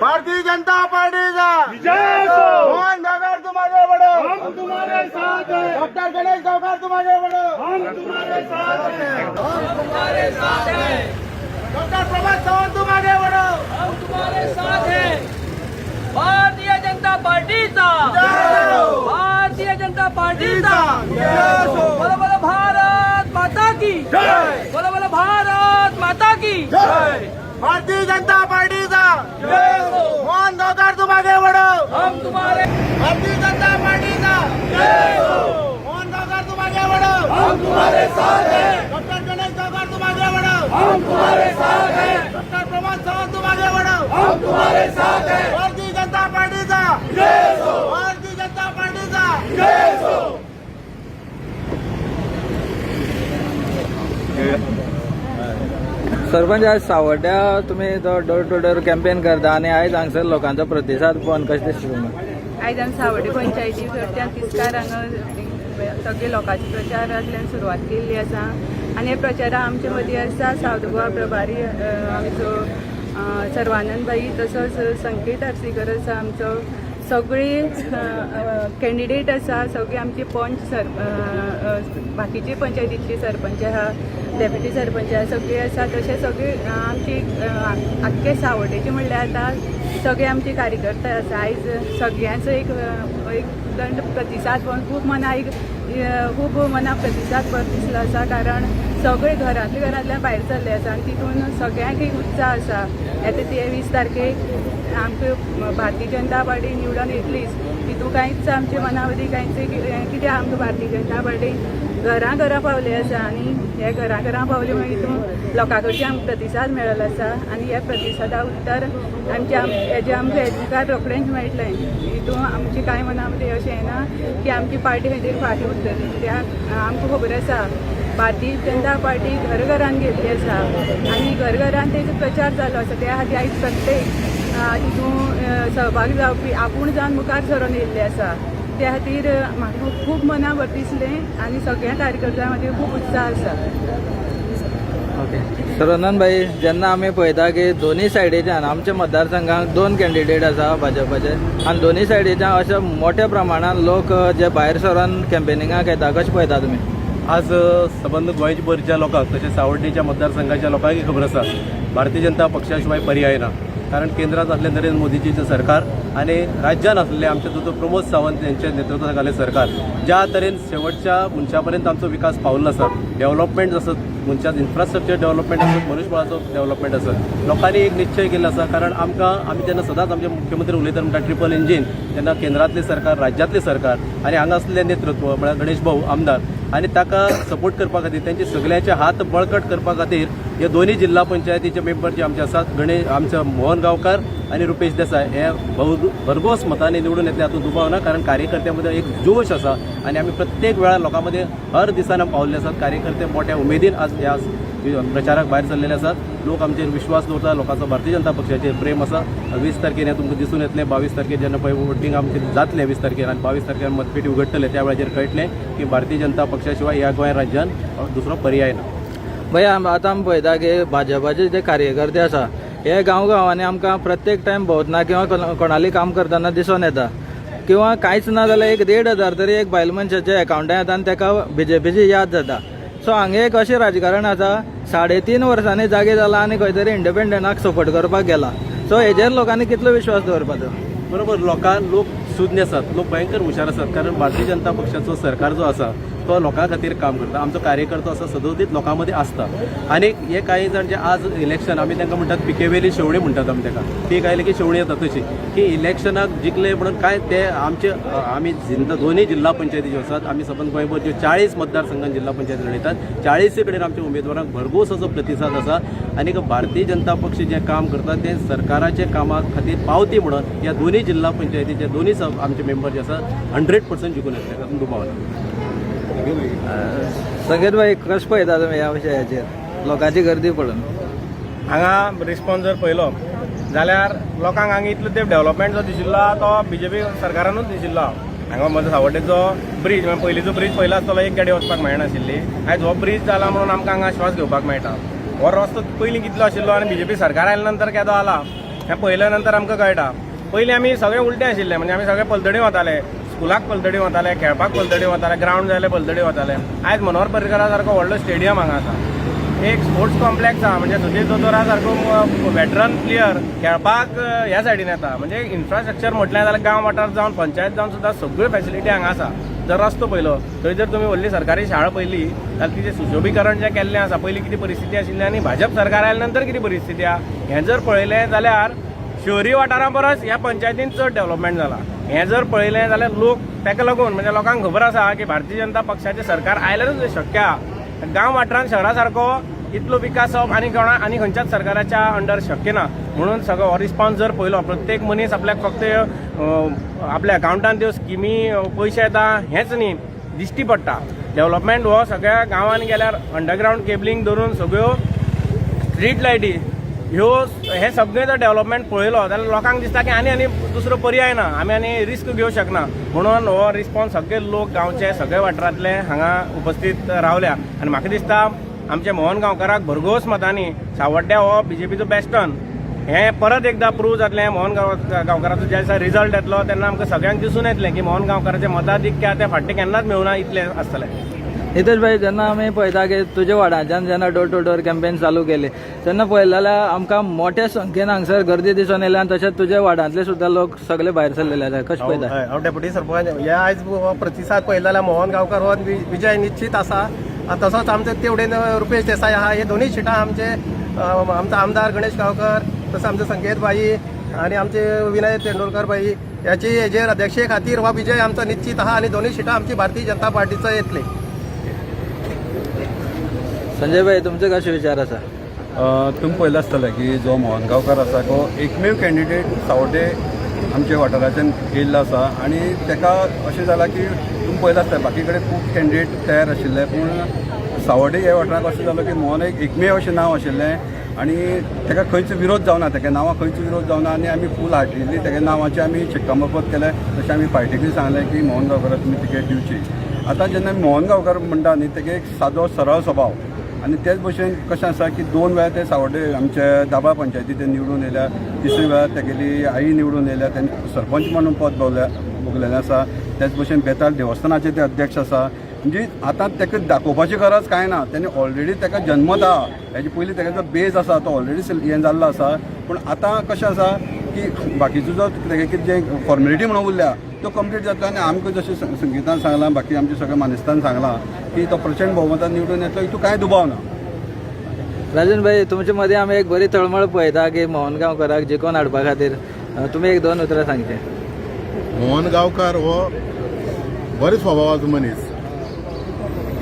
भारतीय जनता पार्टीचा मोहन गावकर तुम्हारे बड़ो। डॉक्टर गणेश गावकर तुम्हारे बड़ो। डॉक्टर प्रभात सावंत तुम्हारे बड़ो। तुम्हारे साथ हैं। जनता पार्टीचा. भारतीय जनता पार्टीचा. बोलो बोलो भारत माता की. बोलो बोलो भारत माता की. भारतीय जनता पार्टीचा. मोहन गावकर तुम्हारे बड़ो हम तुम्हारे भारतीय जनता पार्टीचा. मोहन गावकर तुम्हारे बड़ो हम तुम्हारे साथ हैं। डॉक्टर गणेश गावकर तुम्हारे बड़ो हम तुम्हारे साथ हैं। डॉक्टर प्रभात सावंत तुम्हारे बड़ो हम तुम्हारे साथ हैं। भारतीय जनता पार्टीचा! सरपंच आज सावड्ड्या तुम्ही तो डोर टू डोर कॅम्पेन करता आणि आयज हांगसर लोकांचो प्रतिसाद पळोवन कशें दिसता तुमकां आयज आमी सावड्डे पंचायती कडच्यान तिस्कार हांगा सगळे लोकांचे प्रचारांतल्यान सुरवात केल्ली आसा आनी हे प्रचाराक आमचे मदीं आसा सावथ गोवा प्रभारी आमचो सर्वानंद भाई तसोच संकेत आरसीकर आसा आमचो सगळी कॅन्डिडेट आसा सगळी आमची पंच सर बाकीची अ, बाकीचे पंचायतीचे सरपंच आहा डेप्युटी सरपंच आहा सगळी आसा तशें सगळी आमची आख्खे सावड्डेचे म्हणल्यार आतां सगळे आमचे कार्यकर्ते आसा आयज सगळ्यांचो एक एक दंड प्रतिसाद पण खूब मना एक खूब मना प्रतिसाद बरो दिसलो आसा कारण सगळे घरांतल्या घरांतल्यान भायर सरले आसा आनी तितून सगळ्यांक एक उत्साह आसा येता तेवीस तारखेक आमचे भारतीय जनता पार्टी निवडून येतलीच तितू कांयच आमचे मना मदीं कांयच एक- कितें आमकां भारतीय जनता पार्टी घरां घरां पावले आसा आनी हे घरां घरां पावले म्हणजे मागीर हितून लोकां कडचे आमकां प्रतिसाद मेळिल्लो आसा आनी हे प्रतिसादा उत्तर आमच्या हेजे आमकां एजुकार रोखडेंच मेळटलें हितून आमचे कांय मना मदीं अशें येना की आमची पार्टी म्हणजे खातीर फाटीं उरतली कित्याक आमकां खबर आसा भारतीय जनता पार्टी घर घरान गेल्ली आसा आनी घर घरान तेजो प्रचार जालो आसा त्या खातीर आयज प्रत्येक तितून सहभागी जावपी आपूण जावन मुखार सरून येयल्ले आसा. त्या खातीर म्हाका खूब मना बरें दिसलें आनी सगळ्या कार्यकर्त्यां मदीं खूब उत्साह आसा. ओके. सरनंद भाई जेन्ना आमी पळयता की दोनी सायडीच्यान आमच्या मतदारसंघात दोन कॅन्डिडेट आसा भाजपाचे आनी दोनी सायडीच्यान अशे मोठ्या प्रमाणात लोक जे भायर सरून कॅम्पेनिंगाक येता कशें पळयता तुमी आज अ, संबंध गोंयभरच्या लोकांक तशेंच सावड्डेच्या मतदारसंघाच्या लोकांकय खबर आसा. भारतीय जनता पक्षा शिवाय पर्याय ना. कारण केंद्रात असले नरेंद्र मोदीजीचं सरकार आणि राज्यात असलेले आमचे जो प्रमोद सावंत यांच्या नेतृत्वाखाली सरकार ज्या तरेन शेवटच्या मनशापर्यंत आमचो विकास पावलो आसा डेव्हलपमेंट जसं मनशात इन्फ्रास्ट्रक्चर डेव्हलपमेंट आसत मनुष्यबळाचो डेव्हलपमेंट आसत लोकांनी एक निश्चय केल्लो आसा कारण आमकां आमी जेन्ना सदांच आमचे मुख्यमंत्री उलयता म्हणटा ट्रिपल इंजीन तेन्ना केंद्रातले सरकार राज्यातले सरकार आनी हांगा असलेले नेतृत्व म्हळ्यार गणेश भाऊ आमदार आनी ताका सपोर्ट करपा खातीर तेंचे सगळ्यांचे हात बळकट करपा खातीर हे दोन्ही जिल्हा पंचायतीचे मेंबर जे आमचे आसात गणेश आमचे मोहन गांवकार आणि रुपेश देसाय हे भरघोस मतांनी निवडून येतले हातूंत दुबाव ना कारण कार्यकर्त्यामध्ये एक जोश आसा आणि आम्ही प्रत्येक वेळार लोकांमध्ये हर दिसान पावल्ले आसात कार्यकर्ते मोठ्या उमेदीन आज ह्या प्रचाराक भायर सरलेले आसात लोक आमचेर विश्वास दवरता लोकांचो भारतीय जनता पक्षाचेर प्रेम आसा वीस तारखेर हें तुमकां दिसून येतलें बावीस तारखेर जेन्ना पळय वोटींग आमचें जातलें वीस तारखेर आनी बावीस तारखेर मतपेटी उगडटले त्या वेळाचेर कळटलें की भारतीय जनता पक्षा शिवाय ह्या गोंय राज्यान दुसरो पर्याय ना भय आतां आमी पळयता की भाजपाचे जे कार्यकर्ते आसा हे गांव गांवांनी आमकां प्रत्येक टायम भोंवतना किंवा कोणाली काम करतना दिसून येता. किंवा कांयच ना जाल्यार एक देड हजार तरी एक बायल मनशाच्या एकावंटांत येता आनी ताका बीजेपीची याद जाता. सो हांगा एक अशें राजकारण आसा साडे तीन वर्सांनी जागे जाला आनी खंय तरी इंडिपेंडंटाक सपोर्ट करपाक गेला. सो हेजेर लोकांनी कितलो विश्वास दवरपाचो? बरोबर लोकांक लोक सुज्ञ आसात लोक भयंकर हुशार आसात कारण भारतीय जनता पक्षाचो सरकार जो आसा तो लोकां खातीर काम करता. आमचो कार्यकर्तो असो सदोदीत लोकां मदीं आसता आनी हे काही जाण जे आज इलेक्शन आमी तांकां म्हणटात पिकेवेली शेवणी म्हणटात आमी ताका ती आयले की शेवणी येता तशी. की इलेक्शनाक जिखले म्हणून काय ते आमचे आमी दोन्ही जिल्हा पंचायती ज्यो आसात आमी सबंद गोंयभर ज्यो चाळीस मतदारसंघात जिल्हा पंचायती लढयतात चाळीसी कडेन आमच्या उमेदवारांक भरघोस असो प्रतिसाद आसा आनी भारतीय जनता पक्ष जें काम करता तें सरकाराच्या कामा खातीर पावती म्हणून ह्या दोनूय जिल्हा पंचायतीचे दोनूय आमचे मेंबर जे आसात हंड्रेड पर्संट जिखून येतले तातूंत दुबाव संकेत भाई कशें पळयता तुमी ह्या विशयाचेर लोकांची गर्दी पळोवन हांगा रिस्पॉन्स जर पळयलो जाल्यार लोकांक हांगा इतलो ते डेव्हलपमेंट जो दिशिल्लो तो बी जे पी सरकारानूच दिशिल्लो. हांगा म्हजो सावड्डेचो ब्रीज म्हणजे पयलींचो ब्रीज पयलो आसतलो एक गाडी वचपाक मेळनाशिल्ली. आयज हो ब्रीज जाला म्हणून आमकां हांगा श्वास घेवपाक मेळटा. हो रस्तो पयलीं कितलो आशिल्लो आनी बी जे पी सरकार आयल्या नंतर केदो आला हें पयल्या नंतर आमकां कळटा. पयलीं आमी सगळे उलटे आशिल्ले म्हणजे आमी सगळे पलतडी वताले. स्कुलाक पलतडी वताले खेळपाक पलतडी वताले ग्रावंड जाले पलतडी वताले. आयज मनोहर पर्रीकरा सारको व्हडलो स्टेडियम हांगा आसा. एक स्पोर्ट्स कॉम्प्लेक्स आहा म्हणजे सुधीर दोतोरा सारको वेटरन प्लेयर खेळपाक ह्या सायडीन येता. म्हणजे इन्फ्रास्ट्रक्चर म्हटलें जाल्यार गांव वाठार जावन पंचायत जावन सुद्दां सगळ्यो फॅसिलिटी हांगा आसा. जर रस्तो पयलो थंय जर तुमी व्हडली सरकारी शाळा पयली जाल्यार तिचें सुशोभीकरण जें केल्लें आसा पयलीं कितें परिस्थिती आशिल्ली आनी भाजप सरकार आयल्या नंतर कितें परिस्थिती आहा हें जर पळयलें जाल्यार शहरी वाठारां परस ह्या पंचायतीन चड डेव्हलपमेंट जाला. हें जर पळयलें जाल्यार लोक ताका लागून म्हणजे लोकांक खबर आसा की भारतीय जनता पक्षाचें सरकार आयल्यारूच शक्य आहा. गांव वाठारांत शहरा सारको इतलो विकास जावप आनी कोणा आनी खंयच्याच सरकाराच्या अंडर शक्य ना. म्हणून सगळो हो रिस्पॉन्स जर पयलो प्रत्येक मनीस आपल्याक फक्त आपल्या अकावंटान त्यो स्किमी पयशे येता हेंच न्ही दिश्टी पडटा. डेव्हलपमेंट हो सगळ्या गांवांत गेल्यार अंडरग्रावंड केबलींग धरून सगळ्यो स्ट्रीट लायटी ह्यो हे सगळें जर डेव्हलपमेंट पळयलो जाल्यार लोकांक दिसता की आनी आनी दुसरो पर्याय ना. आमी आनी रिस्क घेवंक शकना. म्हणून हो रिस्पॉन्स सगळे लोक गांवचे सगळे वाठारांतले हांगा उपस्थित रावल्या. आनी म्हाका दिसता आमच्या मोहन गांवकाराक भरघोस मतांनी सावड्ड्या हो बी जे पीचो बेस्टन हें परत एकदां प्रूव जातलें मोहन गांव गांवकाराचो ज्या दिसा रिजल्ट येतलो तेन्ना आमकां सगळ्यांक दिसून येतलें की मोहन गांवकाराचें मताधिक्य ते फाटीं केन्नाच मेळूना इतलें आसतलें. नितेश भाई जेन्ना आमी पळयता की तुज्या वाड्याच्यान जेन्ना डोर टू डोर कॅम्पेन चालू केली तेन्ना पळयलें जाल्यार आमकां मोठ्या संख्येन हांगसर गर्दी दिसून येयल्या आनी तशेंच तुज्या वाड्यांतले सुद्दां लोक सगळे भायर सरलेले आसा कशें पळयता हांव डेप्युटी सरपंच हे आयज प्रतिसाद पळयलो जाल्यार मोहन गांवकर हो वि- विजय निश्चित आसा आनी तसोच आमचे तेवडेन रुपेश देसाय आहा हे दोनूय सिटां आमचे आमचो आमदार गणेश गांवकर तसो आमचे संकेत भाई आनी आमचे विनय तेंडुलकर भाई ह्याची हेजेर अध्यक्षे खातीर हो विजय आमचो निश्चित आहा आनी दोनूय सिटां आमची भारतीय जनता पार्टीचो येतली. संजय भाई तुमचे कसे विचार आसा तुमी पळयलें आसतलें की जो मोहन गांवकार आसा तो एकमेव कॅन्डिडेट सावड्डे आमच्या वाठाराच्यान येयल्लो आसा आनी ताका अशें जालां की तुमी पळयलें आसतलें बाकी कडेन खूब कॅन्डिडेट तयार आशिल्ले पूण सावड्डे ह्या वाठाराक अशें जालो की मोहन एक एकमेव अशें नांव आशिल्लें आनी ताका खंयच विरोध जावना ताका नांवां खंयच विरोध जावना आनी आमी फूल हार्टिडली ताच्या नांवाचें आमी शिक्कामोर्तब केलें तशें आमी पार्टीकूय सांगलें की मोहन गांवकाराक तुमी तिकेट दिवची आतां जेन्ना आमी मोहन गांवकार म्हणटा न्ही ताका एक सादो सरळ स्वभाव आनी तेच भशेन कशें आसा की दोन वेळा ते सावड्डे आमचे दाबा पंचायती ते निवडून येयल्या तिसरी वेळा तेगेली आई निवडून येयल्या तेणी सरपंच म्हणून पद भोगल्या भोगलेलें आसा तेच भशेन बेताल देवस्थानाचे ते अध्यक्ष आसा म्हणजे आतां ताका दाखोवपाची गरज कांय ना तेणी ऑलरेडी ताका जन्मत आहा हेजे पयलीं ताका जो बेज आसा तो ऑलरेडी हें जाल्लो आसा पूण आतां कशें आसा की बाकीचो जो तेगे कितें जें फॉर्मेलिटी म्हणून उरल्या तो कंप्लीट जाता आनी आमकां जशें सं- संगीतान सांगलां बाकी आमच्या सगळ्या मानेस्तान सांगलां की तो प्रचंड भोवमतान निवडून येतलो हितून कांय दुबाव ना. राजन भाई तुमचे मदीं आमी एक बरी तळमळ पळयता की मोहन गांवकाराक हाडपा खातीर तुमी एक दोन उतरां सांगचे. मोहन गांवकार हो बरे स्वभावाचो मनीस.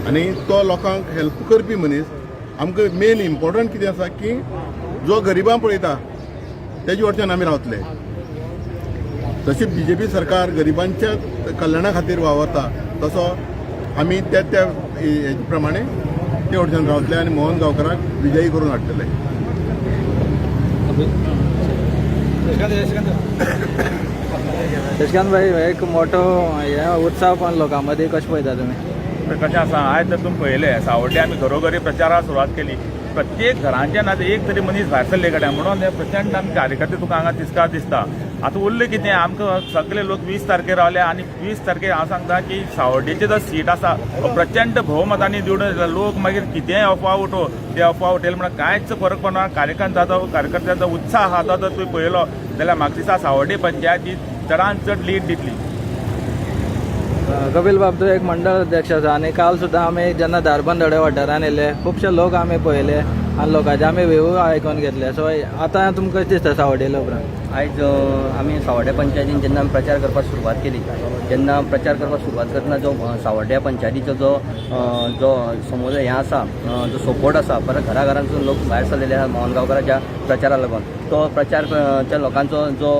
आनी तो लोकांक हेल्प करपी मनीस. आमकां मेन इम्पॉर्टंट कितें आसा की जो गरिबां पळयता तेजे वटच्यान आमी रावतले. जशी बी जे पी सरकार गरिबांच्या कल्याणा खातीर वावरता तसो आमी त्या त्या हेजे प्रमाणे ते वटच्यान रावतले आनी मोहन गांवकाराक विजयी करून हाडटले. शशिकांत भाई एक मोठो हे उत्सव पण लोकां मदीं कशें पळयता तुमी तर कशें आसा? आयज जर तुमी पळयलें सावड्डे आमी घरोघरी प्रचाराक सुरवात केली. प्रत्येक घरांच्यान आतां एक तरी मनीस भायर सरले कडेन म्हणून हे प्रचंड आमी कार्यकर्ते तुका हांगा दिसता दिसता. आतां उरलें कितें आमकां सगळे लोक वीस तारखेर रावले आनी वीस तारखेर हांव सांगता की सावड्डेचे जो सीट आसा तो प्रचंड भोवमतांनी निवडून येतलो लोक मागीर कितेंय अफवा उठो ते अफवा उठयले म्हणून कांयच फरक पडना कार्यकर्त्याचो कार्यकर्त्याचो उत्साह आसा तो जर तुवें पळयलो जाल्यार म्हाका दिसता सावड्डे पंचायतीत चडांत चड लीड दितली कपील कपिल बाब तूं एक मंडळ अध्यक्ष आसा आनी काल सुद्दां आमी जेन्ना धारबांदोड्या वाठारान येयले खुबशे लोक आमी पळयले आनी लोकांचे आमी व्यू आयकून घेतले. सो आतां तुमकां कशें दिसता सावड्डेले उपरांत आयज आमी सावड्ड्या पंचायतीन जेन्ना आमी प्रचार करपाक सुरवात केली जेन्ना प्रचार करपाक सुरवात करतना जो अ, सावड्ड्या पंचायतीचो जो जो समुदाय हें आसा जो सपोर्ट आसा परत घरा घरांसून लोक भायर सरलेले आसा मोहनगांवकाराच्या प्रचाराक लागून तो प्रचारच्या लोकांचो जो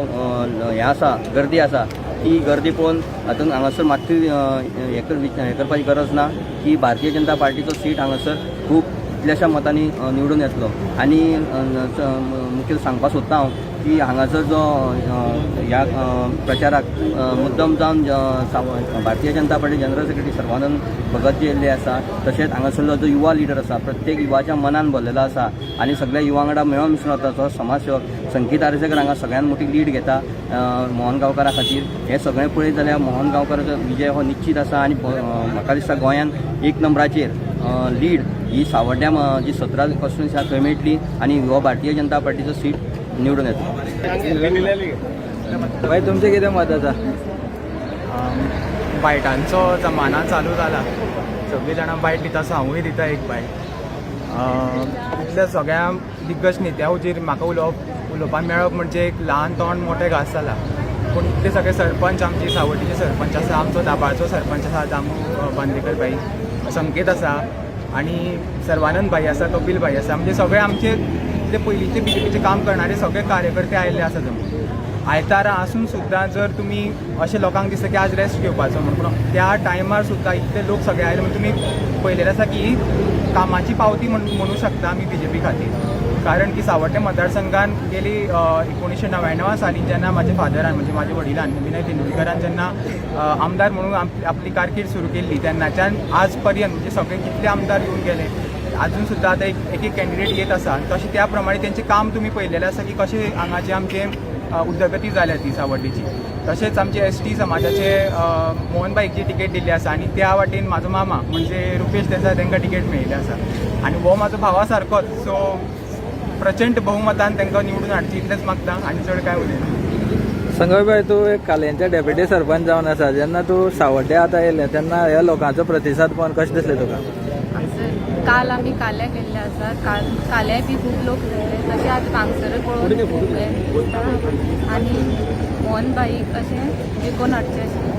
हें आसा गर्दी आसा ती गर्दी पळोवन हातूंत हांगासर मात्तूय हें कर हें करपाची गरज ना की भारतीय जनता पार्टीचो सीट हांगासर खूब कितल्याशा मतांनी निवडून येतलो. आनी मुखेल सांगपाक सोदता हांव की हांगाचो जो ह्या प्रचाराक मुद्दम जावन Bharatiya Janata party general secretary Sarvanand Bhagat जे येयल्ले आसा तशेंच हांगासरलो जो युवा लिडर आसा प्रत्येक युवाच्या मनान भरलेलो आसा आनी सगळ्या युवा वांगडा मेळून मिसळून वता तो समाजसेवक संगीत आरसेकर हांगा सगळ्यांत मोठी लीड घेता मोहन गांवकारा खातीर. हे सगळें पळयत जाल्यार मोहन गांवकाराचो विजय हो निश्चित आसा आनी म्हाका दिसता गोंयांत एक नंबराचेर लीड ही सावड्ड्या जी सतरा कॉन्स्टिट्युन्सी आसा थंय मेळटली आनी हो भारतीय जनता पार्टीचो सीट निवडून येता. भाई तुमचें कितें मत आसा बायटांचो जमाना चालू जाला सगळीं जाणां बायट दिता सो हांवूय दिता एक बायट इतल्या सगळ्या दिग्गज नेत्या हुजीर म्हाका उलोवप उलोवपाक मेळप म्हणजे एक ल्हान तोंड मोठें घास जाला पूण इतले सगळे सरपंच आमचे सावड्डीचे सरपंच आसा आमचो दाबाळचो सरपंच आसा दामू बांदेकर भाई संकेत आसा आनी सर्वानंद भाई आसा कपिल भाई आसा म्हणजे सगळे आमचे जे पयलींचे बी जे पीचे काम करणारे सगळे कार्यकर्ते आयिल्ले आसा थंय आयतारा आसून सुद्दां जर तुमी अशें लोकांक दिसता की आज रेस्ट घेवपाचो म्हणून पूण त्या टायमार सुद्दां इतले लोक सगळे आयले म्हणजे तुमी पळयलेलें आसा की कामाची पावती म्हण म्हणू शकता आमी बी जे पी खातीर कारण की सावड्डे मतदारसंघान गेली एकोणीशे णव्याण्णव साली जेन्ना माझ्या फादरान म्हणजे माझ्या वडिलान विनय तेंडुलकरान जेन्ना आमदार म्हणून आपली कारकीर्द सुरू केल्ली तेन्नाच्यान आज पर्यंत म्हणजे सगळे कितले आमदार येवन गेले अजून सुद्दां आतां एक एक कॅन्डिडेट येत आसा तशें त्या प्रमाणे तेंचें काम तुमी पळयलेलें आसा की कशें हांगाचें आमचे अ, उदरगती जाल्या ती सावड्डेची तशेंच आमचे एस टी समाजाचे अ, तिकेट दिल्ली आसा आनी त्या वाटेन म्हाजो मामा म्हणजे रुपेश देसाय तांकां तिकेट मेळिल्ली आसा आनी हो म्हाजो भावा सारकोच सो प्रचंड बहुमतान तांकां निवडून हाडची इतलेंच मागता. आनी चड काय उलयना संगय भाई तूं एक कालयांच्या डेप्युटी सरपंच जावन आसा जेन्ना तूं सावड्ड्या आतां येयलें तेन्ना ह्या लोकांचो प्रतिसाद पळोवन कशें दिसलें तुका? काल आमी काल्या गेल्ले आसा काल काल्याय बी खूब लोक येयले तशें आतां भांगसर पळोवन हें आनी मोहन बाईक अशें जिखून हाडचें